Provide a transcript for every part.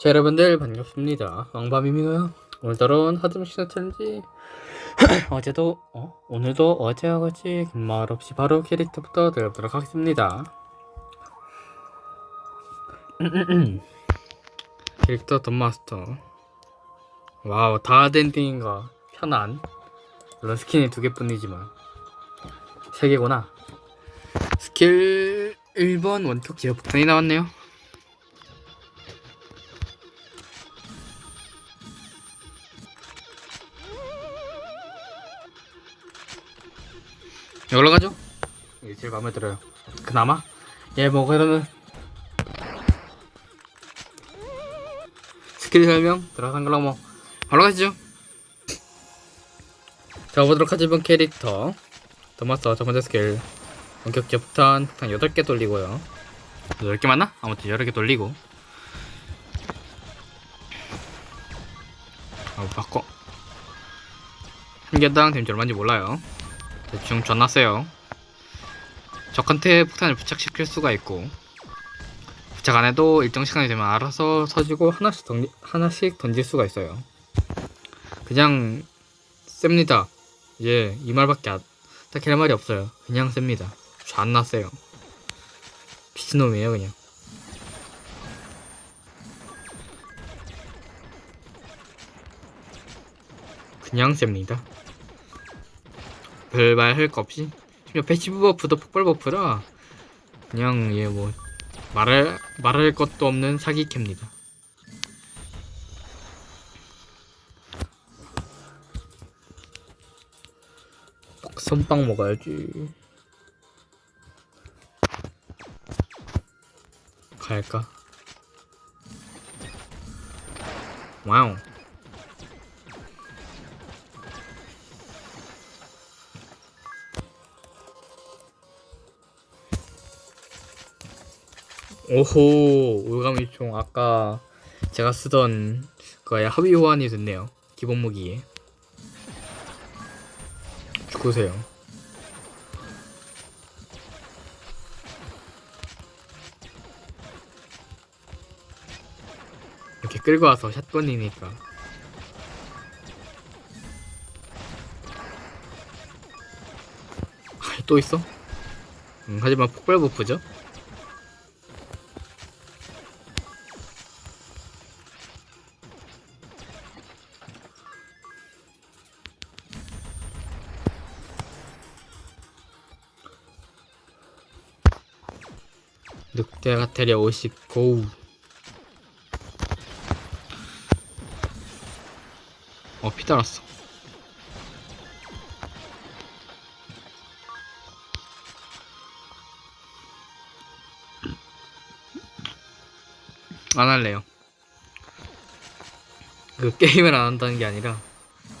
자 여러분들 반갑습니다. 왕밤입니다 오늘따라 하드미션 챌린지. 어제도 어? 오늘도 어제와 같이 긴말 없이 바로 캐릭터부터 들어보도록 하겠습니다. 캐릭터 덤마스터. 와우 다덴딩인가? 편한 물론 스킨이 두 개뿐이지만. 세 개구나. 스킬 1번 원격 기어 폭탄이 나왔네요 여기로 가죠? 이게 제일 마음에 들어요. 그나마 얘 먹으려는 스킬 설명 들어간 걸로 뭐 바로 가시죠. 자 보도록 하죠 이번 캐릭터 더마스터 첫 번째 스킬 원격 기폭탄 폭탄 8개 돌리고요 8개 맞나? 아무튼 여러 개 돌리고 아 바꿔 한 개당 데미지 얼마인지 몰라요 대충 존나 세요. 적한테 폭탄을 부착시킬 수가 있고 부착 안 해도 일정 시간이 되면 알아서 터지고 하나씩, 던지, 하나씩 던질 수가 있어요. 그냥 셉니다. 예, 이 말밖에 안, 딱히 할 말이 없어요. 그냥 셉니다. 존나 세요. 미친놈이에요 그냥. 그냥 셉니다 별말 할 거 없이 심지어 패시브 버프도 폭발 버프라 그냥 얘 뭐 말할 말할 것도 없는 사기캐입니다. 선빵 먹어야지. 갈까? 와우. 오호 올가미총. 아까 제가 쓰던 그거에 합의 호환이 됐네요. 기본 무기에. 죽으세요. 이렇게 끌고 와서 샷건이니까. 아, 또 있어? 음, 하지만 폭발 버프죠? 대가 데려 오시고 어 피 달았어. 안 할래요. 그 게임을 안 한다는 게 아니라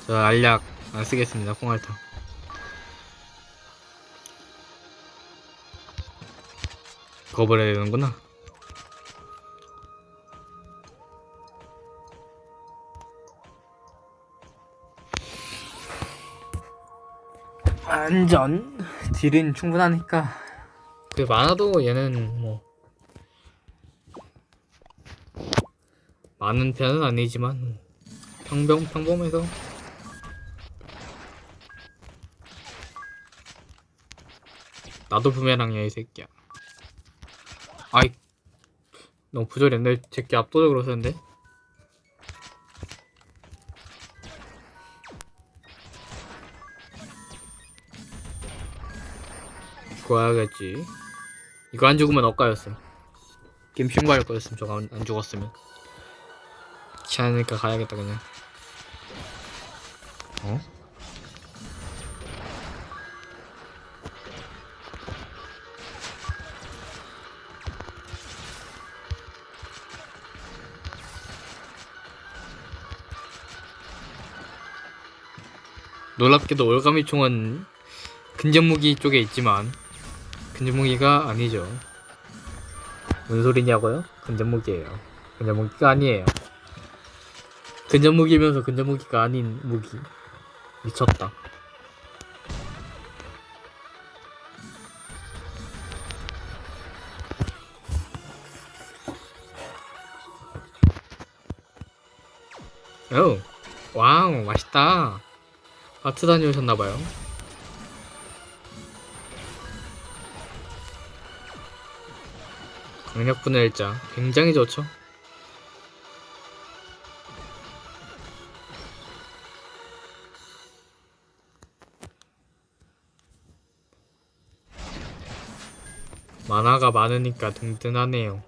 저 알약 안 쓰겠습니다 콩알탕 버려야 되는구나. 안전 딜은 충분하니까 그 많아도 얘는 뭐 많은 편은 아니지만 평범 평범해서 나도 부메랑이야 이 새끼야. 아이 너무 부조리했네 제게 압도적으로 쓰는데. 죽어야겠지. 이거 안 죽으면 엇가였어 게임 흉과할 거였으면 저거 안, 안 죽었으면. 귀찮으니까 가야겠다 그냥. 어? 놀랍게도 올가미 총은 근접무기 쪽에 있지만 근접무기가 아니죠. 뭔 소리냐고요? 근접무기예요. 근접무기가 아니에요. 근접무기면서 근접무기가 아닌 무기. 미쳤다. 마트 다녀오셨나봐요. 강력 분의 일자 굉장히 좋죠. 만화가 많으니까 든든하네요.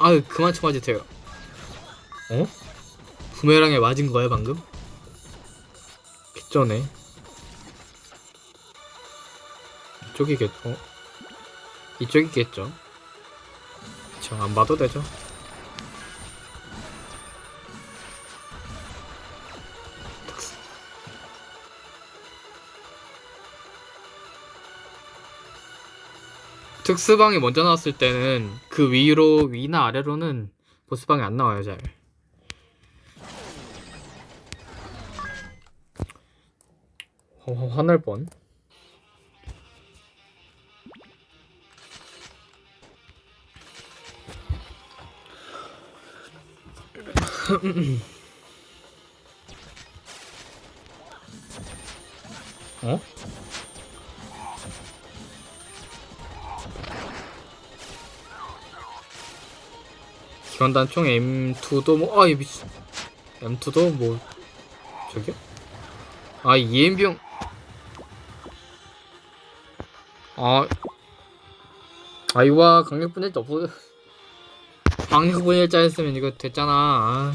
아유 그만 좀 맞으세요. 어? 부메랑에 맞은 거야 방금? 개쩌네. 이쪽이겠 어? 이쪽이겠죠. 그쵸 안 봐도 되죠. 특수. 특수방이 먼저 나왔을 때는 그 위로 위나 아래로는 보스방이 안 나와요 잘. 어, 화날 뻔. 어? 기관 단총 M2도 뭐, 아, 이 미친. M2도 뭐, 저기요? 아, EM병. 아, 아이와, 강력 분열자 없어. 강력 분열자 했으면 이거 됐잖아. 아,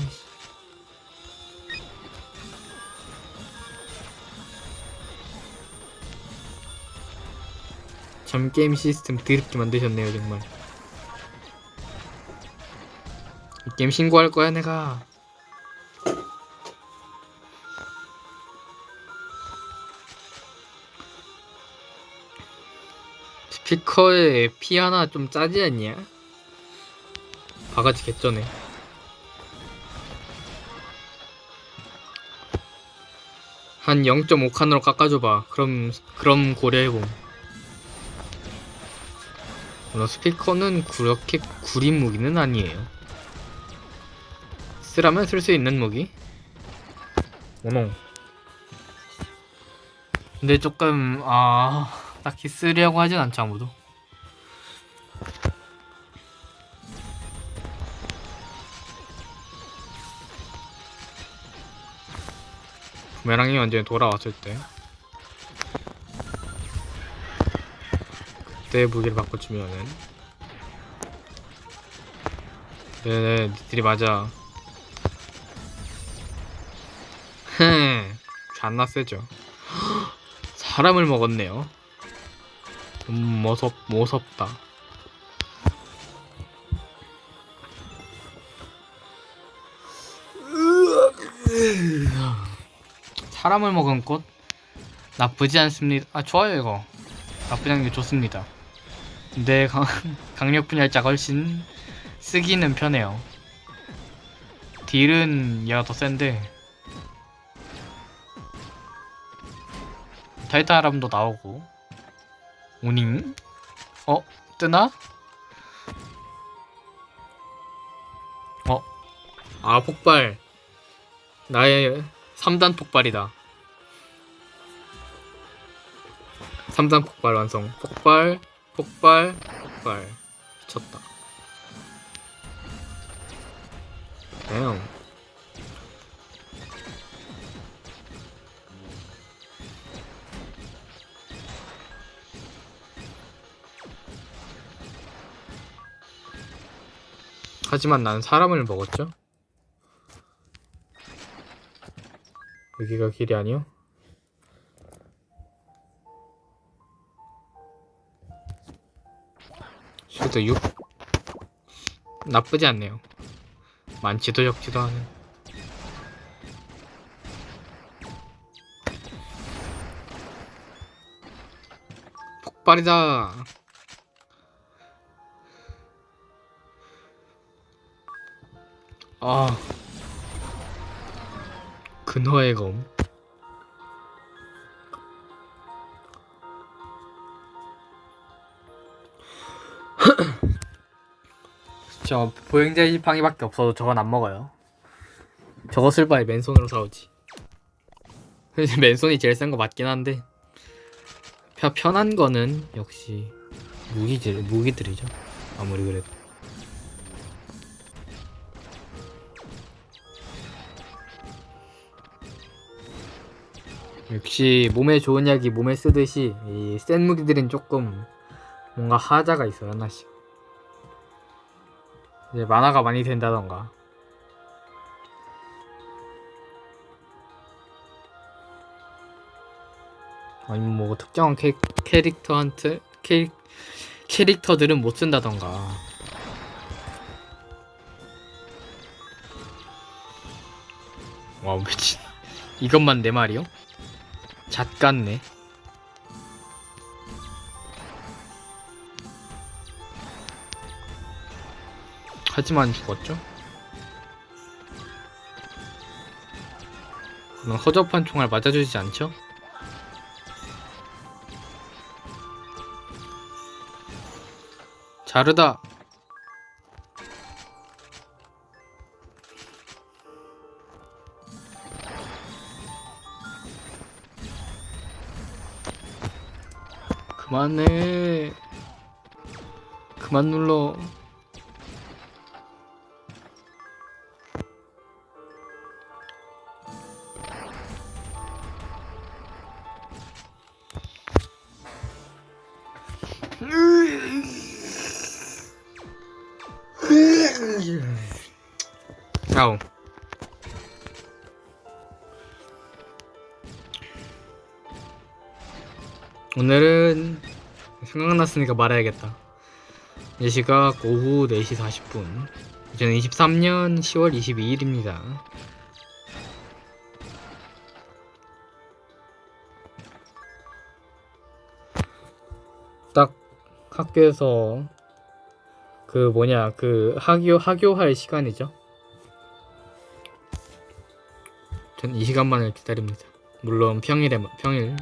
참 게임 시스템 더럽게 만드셨네요 정말. 이 게임 신고할 거야 내가 피커에 피 하나 좀 짜지 않냐? 바가지 개쩌네 한 0.5칸으로 깎아줘봐 그럼 그럼 고려해봄 물론 스피커는 그렇게 구린 무기는 아니에요. 쓰라면 쓸 수 있는 무기? 오노. 근데 조금 아 딱히 쓰려고 하진 않죠 아무도. 부메랑이 언제 돌아왔을 때? 그때 무기를 바꿔주면은. 네네 니들이 맞아. 흥 존나 세죠. 사람을 먹었네요 음 무섭 무섭다. 사람을 먹은 꽃? 나쁘지 않습니다. 아 좋아요 이거. 나쁘지 않은 게 좋습니다. 근데 강, 강력 분열자가 훨씬 쓰기는 편해요. 딜은 얘가 더 센데. 타이탄 아람도 나오고 오닝? 어? 뜨나? 어? 아 폭발 나의 3단 폭발이다 3단 폭발 완성 폭발 폭발 폭발 미쳤다 damn 하지만 난 사람을 먹었죠? 여기가 길이 아니요? 쉴드 6 나쁘지 않네요. 많지도 적지도 않은. 폭발이다 아 근화의 검 저 보행자 지팡이밖에 없어도 저건 안 먹어요. 저거 쓸 바에 맨손으로. 근데 맨손이 제일 센거 맞긴 한데 편- 편한 거는 역시 무기들 무기들이죠. 아무리 그래도. 역시 몸에 좋은 약이 몸에 쓰듯이 이 센 무기들은 조금 뭔가 하자가 있어요 하나씩. 이제 만화가 많이 된다던가. 아니면 뭐 특정한 캐, 캐릭터한테 캐, 캐릭터들은 못 쓴다던가. 와 미친. 이것만 내 말이요? 잣 같네. 하지만 죽었죠? 그럼 허접한 총알 맞아주지 않죠? 자르다 그만해. 그만 눌러 생각났으니까 말해야겠다 이제 시각 오후 4시 40분 이제는 23년 10월 22일입니다 딱 학교에서 그 뭐냐 그 학교 학교할 시간이죠. 전 이 시간만을 기다립니다. 물론 평일에 평일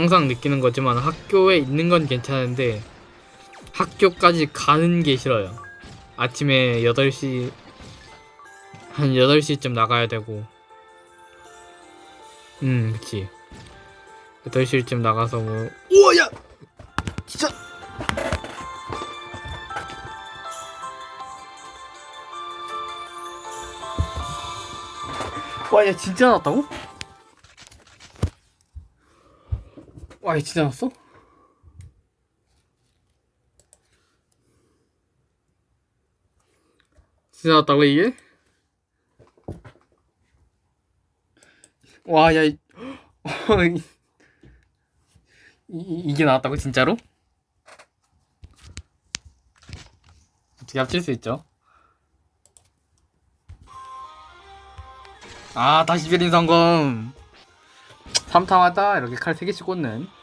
항상 느끼는 거지만 학교에 있는 건 괜찮은데 학교까지 가는 게 싫어요. 아침에 8시 한 8시쯤 나가야 되고. 음 그치. 8시쯤 나가서 뭐. 우와 야! 진짜! 와얘 진짜 나왔다고? 와얘 진짜 나왔어? 진짜 나왔다고 이게? 와 야 이, 이, 이게 나왔다고 진짜로? 어떻게 합칠 수 있죠? 아 다시 베린 성검 삼탐하다 이렇게 칼 3개씩 꽂는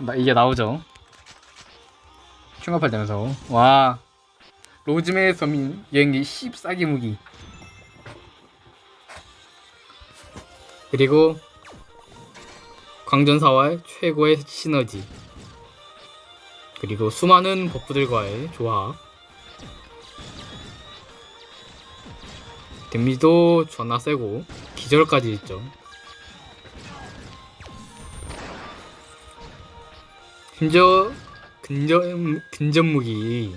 나 이게 나오죠. 충합할 때면서. 와. 로즈메의 서민 여행기 14기 무기. 그리고 광전사와의 최고의 시너지. 그리고 수많은 버프들과의 조합 데미지도 존나 세고 기절까지 있죠 심지어 근접, 근접 무기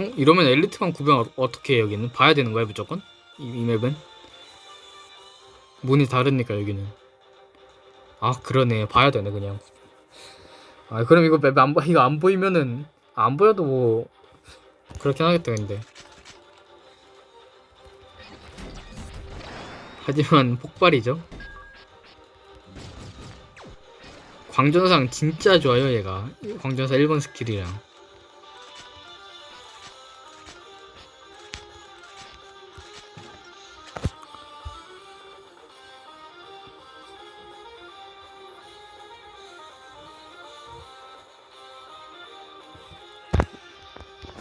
어? 이러면 엘리트만 구경 어- 어떻게 해 여기는? 봐야 되는 거야 무조건? 이, 이 맵은? 문이 다르니까 여기는 아 그러네 봐야 되네 그냥 아 그럼 이거 맵 안, 보- 이거 안 보이면은 안 보여도 뭐 그렇긴 하겠다 근데 하지만 폭발이죠. 광전상 진짜 좋아요 얘가. 광전사 1번 스킬이랑.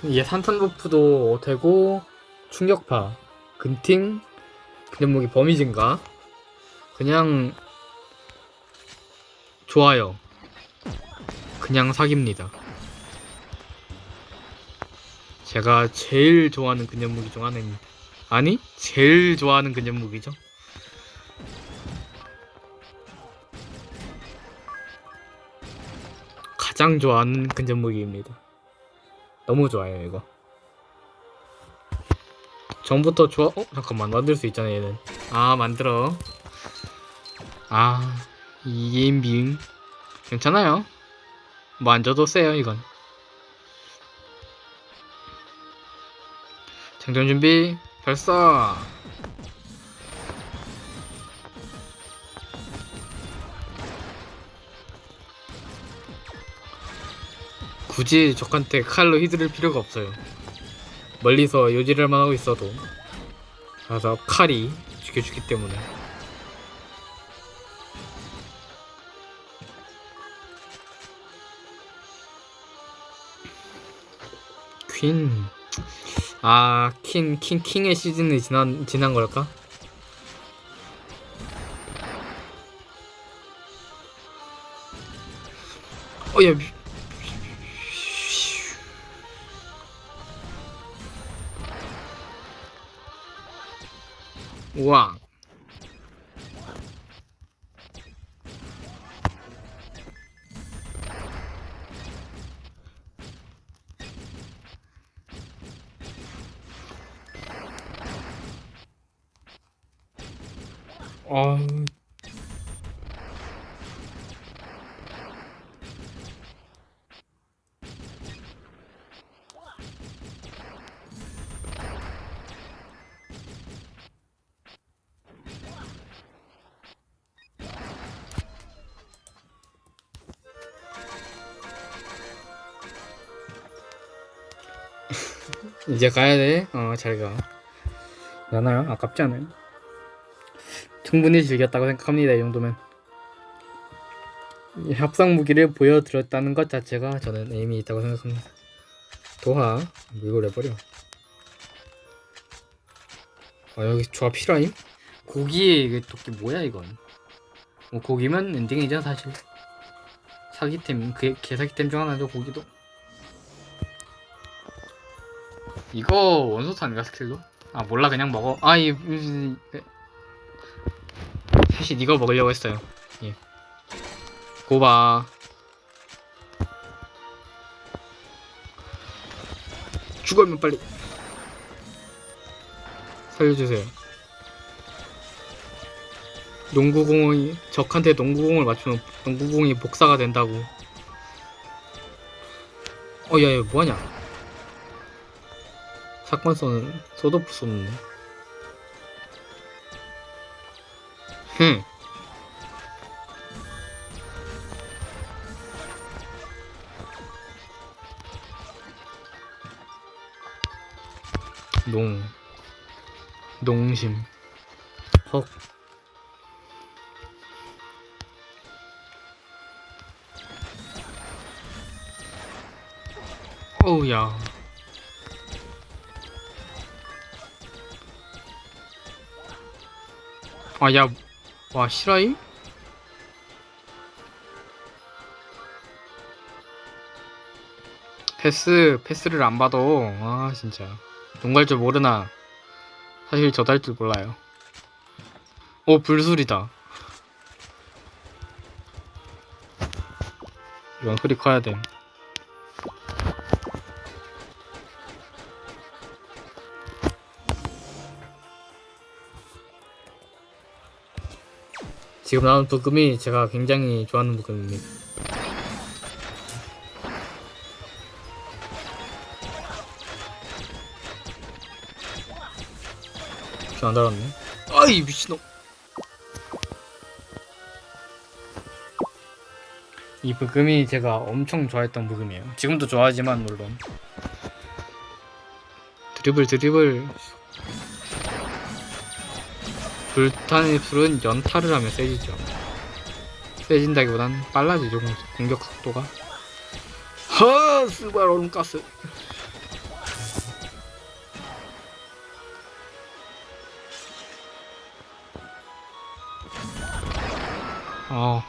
이게 산탄 버프도 되고 충격파, 근팅, 근접무기 범위 증가 그냥 좋아요. 그냥 사깁니다. 제가 제일 좋아하는 근접 무기 중 하나입니다. 아니, 제일 좋아하는 근접 무기죠. 가장 좋아하는 근접 무기입니다. 너무 좋아요, 이거. 전부터 좋아, 어? 잠깐만, 만들 수 있잖아, 얘는. 아, 만들어. 아, 이 게임 비응. 괜찮아요. 만져도 세요, 이건. 장전 준비, 발사! 굳이 적한테 칼로 휘두를 필요가 없어요. 멀리서 요지를만 하고 있어도 가서 칼이 죽여주기 때문에 퀸. 아, 킹, 킹, 킹의 시즌이 지난, 지난 걸까? 어, 야, 미- 우 이제 가야 돼. 어, 잘 가. 나나요? 아깝지 않아요? 충분히 즐겼다고 생각합니다. 이 정도면. 이 합성 무기를 보여드렸다는 것 자체가 저는 의미 있다고 생각합니다. 도하 이걸 해버려. 아 여기 조합 필요함? 고기에 이게 도끼 뭐야 이건? 뭐 고기면 엔딩이죠 사실. 사기템 그 개사기템 중 하나죠 고기도. 이거 원소스 아닌가 스킬도? 아 몰라 그냥 먹어. 아이 사실 이거 먹으려고 했어요. 예. 고바. 죽으면 빨리 살려주세요. 농구공이 적한테 농구공을 맞추면 농구공이 복사가 된다고. 어, 야, 야, 뭐하냐? 사건 쏘는 소도프 쏘는데. 흠. 농 농심 헉 어우야 아 야 와 실화임? 패스 패스를 안 봐도 아 진짜. 농갈 줄 모르나. 사실 저도 할 줄 몰라요. 오 불술이다. 이건 소리 커야 돼 지금 나온 부금이 제가 굉장히 좋아하는 부금입니다 안 달았네. 아이 미친놈. 이 부금이 제가 엄청 좋아했던 부금이에요. 지금도 좋아하지만 물론 드리블 드리블 불탄의 불은 연타를 하면 세지죠. 세진다기보단 빨라지죠 공- 공격 속도가. 하 스발 얼음가스. 아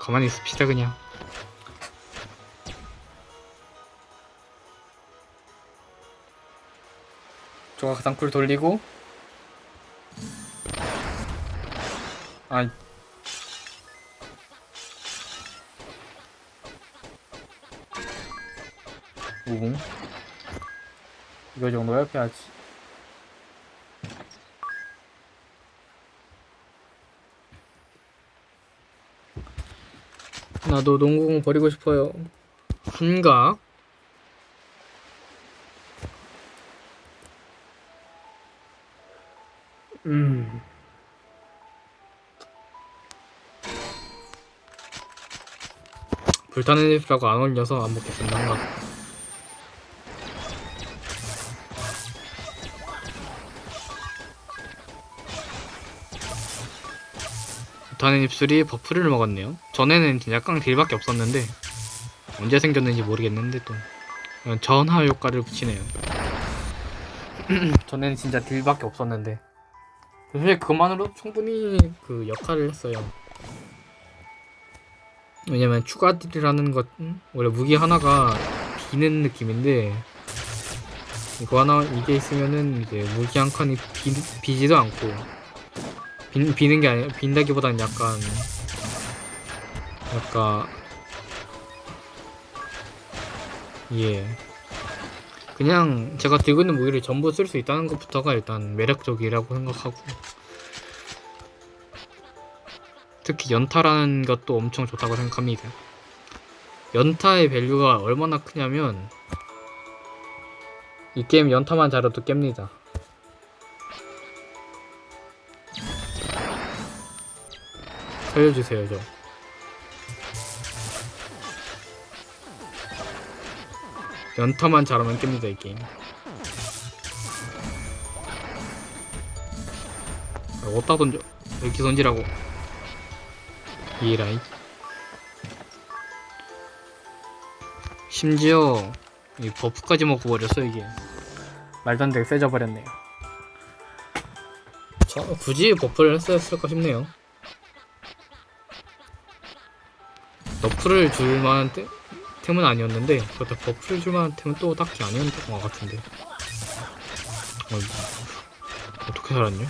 가만히 있읍시다 그냥 조각 상쿨 돌리고 아 우궁 이거 정도야 해야지. 나도 농구공 버리고 싶어요. 한각. 음 불타는 잎이라고 안 올려서 안 먹겠습니다. 불타는 입술이 버프를 먹었네요. 전에는 약간 딜밖에 없었는데 언제 생겼는지 모르겠는데 또 어, 전화 효과를 붙이네요. 전에는 진짜 딜밖에 없었는데. 사실 그것만으로 충분히 그 역할을 했어요 왜냐면 추가 딜이라는 것 음? 원래 무기 하나가 비는 느낌인데 이거 하나 이게 있으면은 이제 무기 한 칸이 비, 비지도 않고 비, 비는 게 아니라 빈다기보다는 약간 약간 예 그냥 제가 들고 있는 무기를 전부 쓸 수 있다는 것부터가 일단 매력적이라고 생각하고 특히 연타라는 것도 엄청 좋다고 생각합니다. 연타의 밸류가 얼마나 크냐면 이 게임 연타만 잘해도 깹니다. 살려주세요 저. 연타만 잘하면 깹니다 이 게임. 아, 어디다 던져? 이렇게 던지라고 이라이? 심지어 이 버프까지 먹고 버렸어 이게. 말도 안 되게 세져 버렸네요. 저 굳이 버프를 했었을까 싶네요. 너프를 줄 만한 템- 템은 아니었는데 그렇다 버프를 줄 만한 템은 또 딱히 아니었던 것 같은데. 어, 어떻게 살았냐?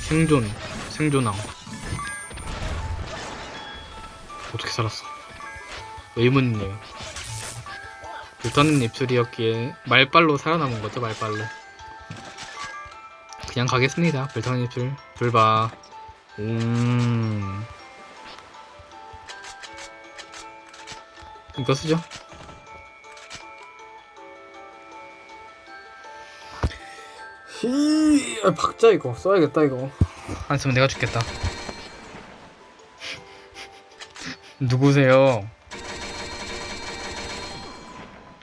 생존 생존왕 살았어? 의문이네요. 불타는 입술이었기에 말빨로 살아남은 거죠, 말빨로. 그냥 가겠습니다. 불타는 입술. 불바. 음. 이거 쓰죠. 히, 아, 박자 이거 써야겠다 이거. 안 쓰면 내가 죽겠다. 누구세요?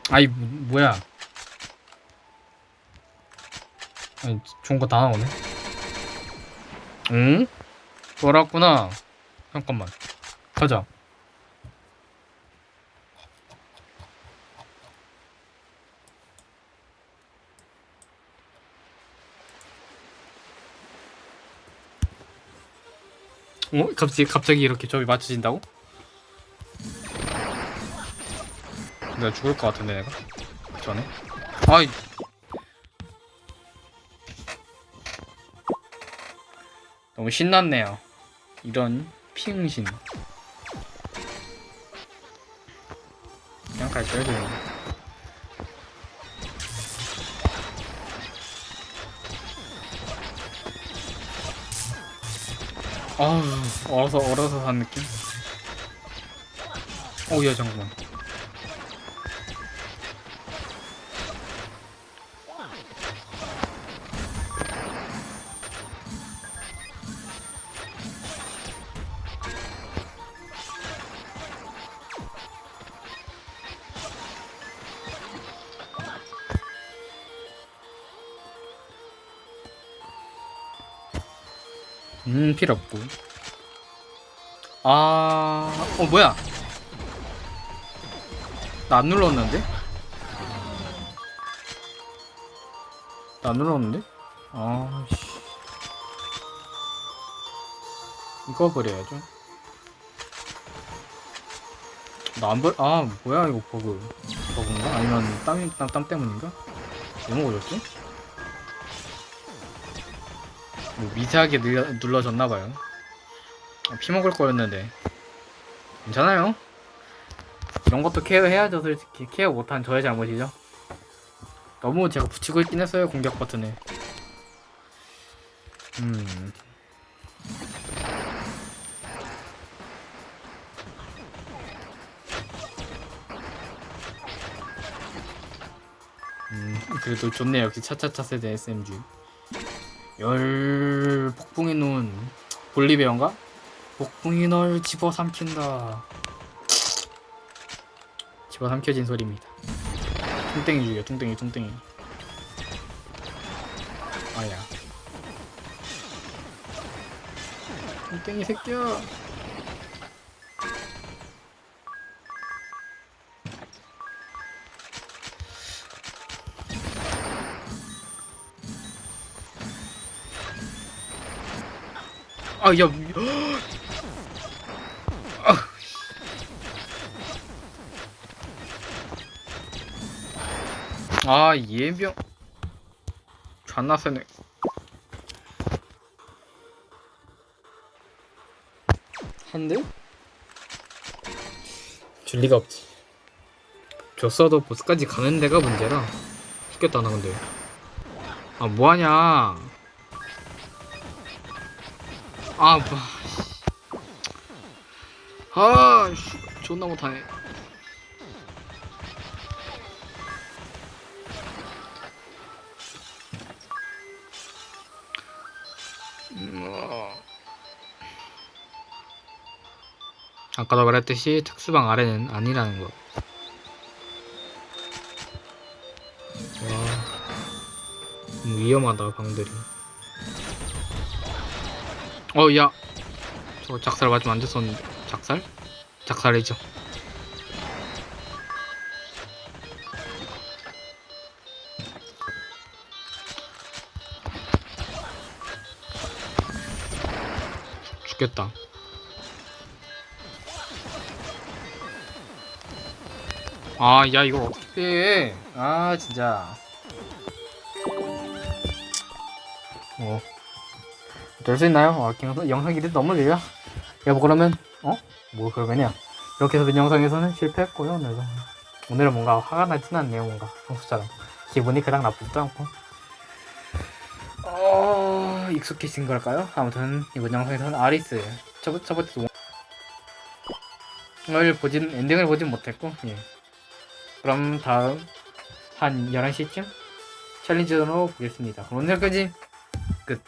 아이 뭐, 뭐야? 아니 좋은 거 다 나오네. 응? 돌았구나. 잠깐만. 가자. 어? 갑자기 갑자기 이렇게 저기 맞춰진다고? 내가 죽을 것 같은데 내가? 전에 아이. 너무 신났네요. 이런 피응신. 그냥 갈게요 그냥 아우 얼어서 얼어서 산 느낌? 어우야 잠깐만 음 필요 없고. 아어 뭐야? 나 안 눌렀는데? 나 안 눌렀는데? 아씨. 이거 버려야죠. 나 안 버려 아 뭐야 이거 버그. 버그인가? 아니면 땀이 땀, 땀 때문인가? 왜 먹어졌지? 뭐 미세하게 눌려, 눌러졌나봐요. 아, 피 먹을 거였는데. 괜찮아요. 이런 것도 케어해야죠, 솔직히. 케어 못한 저의 잘못이죠. 너무 제가 붙이고 있긴 했어요, 공격 버튼에. 음. 음, 그래도 좋네요. 역시 차차차 세대 SMG. 열 폭풍의 눈 볼리베어인가? 폭풍이 널 집어삼킨다. 집어삼켜진 소리입니다. 퉁땡이 죽여, 퉁땡이, 퉁땡이. 아야. 퉁땡이 새끼야. 아, 야, 미- 아, 아 예병 존나 세네. 한 대? 줄 리가 없지. 줬어도 보스까지 가는 데가 문제라. 죽겠다 나 근데. 아 뭐하냐? 아 뭐. 아, 씨, 존나 못하네. 아까도 말했듯이 특수방 아래는 아니라는 거. 와, 음, 위험하다 방들이. 어, 야, 저 작살 맞으면 안 됐었는데. 작살? 작살이죠. 죽겠다. 아, 야, 이거 어떻게 해? 아, 진짜. 어. 될수 있나요? 아, 영상, 영상 길이 너무 길려? 여보, 그러면, 어? 뭐, 그러면요. 이렇게 해서 영상에서는 실패했고요, 오늘은. 오늘은 뭔가 화가 나진 않네요, 뭔가. 평소처럼. 기분이 그닥 나쁘지도 않고. 어, 익숙해진 걸까요? 아무튼, 이번 영상에서는 아리스. 첫, 첫 번째 을 보진, 엔딩을 보진 못했고, 예. 그럼 다음 한 11시쯤 챌린지로 보겠습니다. 그럼 오늘까지 끝.